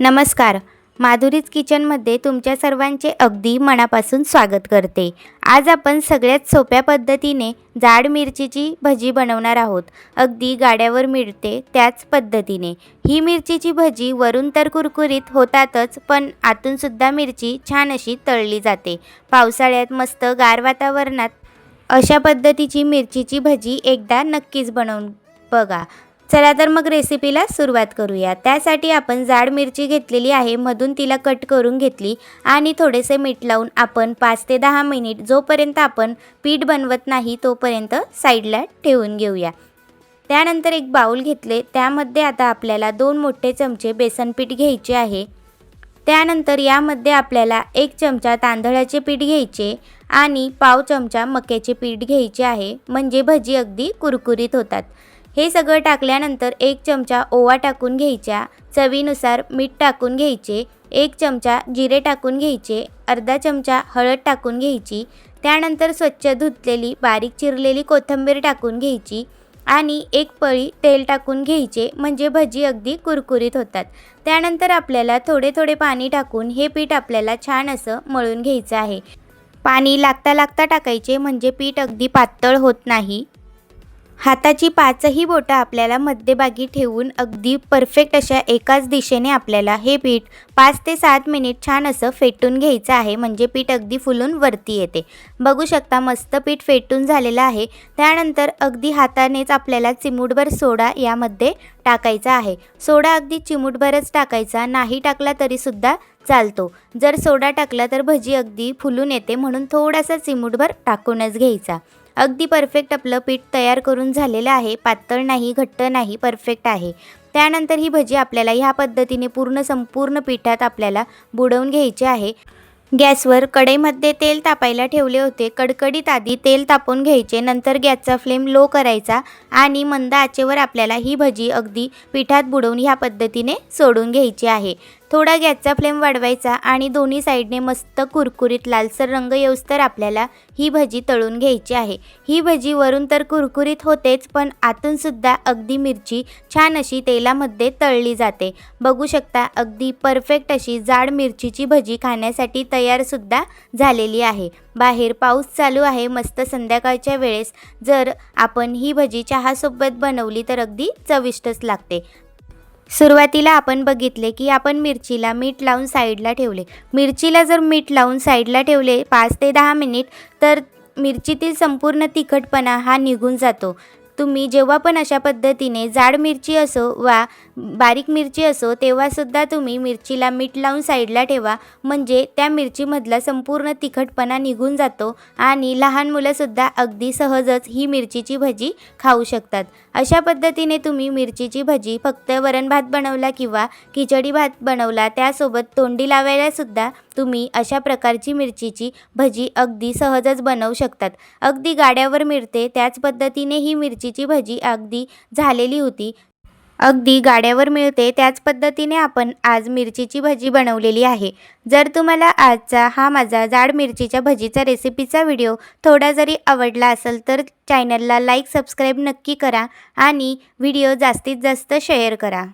नमस्कार. माधुरीज किचनमध्ये तुमच्या सर्वांचे अगदी मनापासून स्वागत करते. आज आपण सगळ्यात सोप्या पद्धतीने जाड मिरचीची भजी बनवणार आहोत. अगदी गाड्यावर मिळते त्याच पद्धतीने. ही मिरचीची भजी वरून तर कुरकुरीत होतातच पण आतूनसुद्धा मिरची छान अशी तळली जाते. पावसाळ्यात मस्त गार वातावरणात अशा पद्धतीची मिरचीची भजी एकदा नक्कीच बनवून बघा. चला तर मग रेसिपीला सुरुवात करूया. त्यासाठी आपण जाड मिरची घेतलेली आहे मधून तिला कट करून घेतली आणि थोडेसे मीठ लावून आपण पाच ते दहा मिनिट जोपर्यंत आपण पीठ बनवत नाही तोपर्यंत साईडला ठेवून घेऊया. त्यानंतर एक बाऊल घेतले त्यामध्ये आता आपल्याला दोन मोठे चमचे बेसन पीठ घ्यायचे आहे. त्यानंतर यामध्ये आपल्याला एक चमचा तांदळाचे पीठ घ्यायचे आणि पाव चमचा मक्याचे पीठ घ्यायचे आहे म्हणजे भजी अगदी कुरकुरीत होतात. हे सगळं टाकल्यानंतर एक चमचा ओवा टाकून घ्यायच्या चवीनुसार मीठ टाकून घ्यायचे. एक चमचा जिरे टाकून घ्यायचे. अर्धा चमचा हळद टाकून घ्यायची. त्यानंतर स्वच्छ धुतलेली बारीक चिरलेली कोथिंबीर टाकून घ्यायची आणि एक पळी तेल टाकून घ्यायचे म्हणजे भजी अगदी कुरकुरीत होतात. त्यानंतर आपल्याला थोडे थोडे पाणी टाकून हे पीठ आपल्याला छान असं मळून घ्यायचं आहे. पाणी लागता लागता टाकायचे म्हणजे पीठ अगदी पातळ होत नाही. हाताची पाचही बोटं आपल्याला मध्यभागी ठेवून अगदी परफेक्ट अशा एकाच दिशेने आपल्याला हे पीठ पाच ते सात मिनिट छान असं फेटून घ्यायचं आहे. म्हणजे पीठ अगदी फुलून वरती येते. बघू शकता मस्त पीठ फेटून झालेलं आहे. त्यानंतर अगदी हातानेच आपल्याला चिमूटभर सोडा यामध्ये टाकायचा आहे. सोडा अगदी चिमूटभरच टाकायचा. नाही टाकला तरीसुद्धा चालतो. जर सोडा टाकला तर भजी अगदी फुलून येते म्हणून थोडासा चिमूटभर टाकूनच घ्यायचा. अगदी परफेक्ट आपलं पीठ तयार करून झालेलं आहे. पातळ नाही घट्ट नाही परफेक्ट आहे. त्यानंतर ही भजी आपल्याला ह्या पद्धतीने पूर्ण संपूर्ण पिठात आपल्याला बुडवून घ्यायची आहे. गॅसवर कढईमध्ये तेल तापायला ठेवले होते. कडकडीत आधी तेल तापवून घ्यायचे नंतर गॅसचा फ्लेम लो करायचा आणि मंद आचेवर आपल्याला ही भजी अगदी पिठात बुडवून ह्या पद्धतीने सोडून घ्यायची आहे. थोडा गॅसचा फ्लेम वाढवायचा आणि दोन्ही साईडने मस्त कुरकुरीत लालसर रंग येऊस्तर आपल्याला ही भजी तळून घ्यायची आहे. ही भजी वरून तर कुरकुरीत होतेच पण आतूनसुद्धा अगदी मिरची छान अशी तेलामध्ये तळली जाते. बघू शकता अगदी परफेक्ट अशी जाड मिरचीची भजी खाण्यासाठी तयारसुद्धा झालेली आहे. बाहेर पाऊस चालू आहे. मस्त संध्याकाळच्या वेळेस जर आपण ही भजी चहासोबत बनवली तर अगदी चविष्टच लागते. सुरुवातीला आपण बघितले की आपण मिरचीला मीठ लावून साईडला ठेवले. मिरचीला जर मीठ लावून साईडला ठेवले पाच ते दहा मिनिट तर मिरचीतील संपूर्ण तिखटपणा हा निघून जातो. तुम्ही जेव्हा पण अशा पद्धतीने जाड मिरची असो वा बारीक मिरची असो तेव्हासुद्धा तुम्ही मिरचीला मीठ लावून साईडला ठेवा. म्हणजे त्या मिरचीमधला संपूर्ण तिखटपणा निघून जातो आणि लहान मुलंसुद्धा अगदी सहजच ही मिरचीची भजी खाऊ शकतात. अशा पद्धतीने तुम्ही मिरचीची भजी फक्त वरण भात बनवला किंवा खिचडी भात बनवला त्यासोबत तोंडी लावायलासुद्धा तुम्ही अशा प्रकारची मिरचीची भजी अगदी सहजच बनवू शकतात. अगदी गाड्यावर मिळते त्याच पद्धतीने ही मिरचीची भजी अगदी झालेली होती. अगदी गाड्यावर मिळते त्याच पद्धतीने आपण आज मिरचीची भजी बनवलेली आहे. जर तुम्हाला आजचा हा माझा जाड मिरचीच्या भजीचा रेसिपीचा व्हिडिओ थोडा जरी आवडला असेल तर चॅनलला लाईक सबस्क्राईब नक्की करा आणि व्हिडिओ जास्तीत जास्त शेअर करा.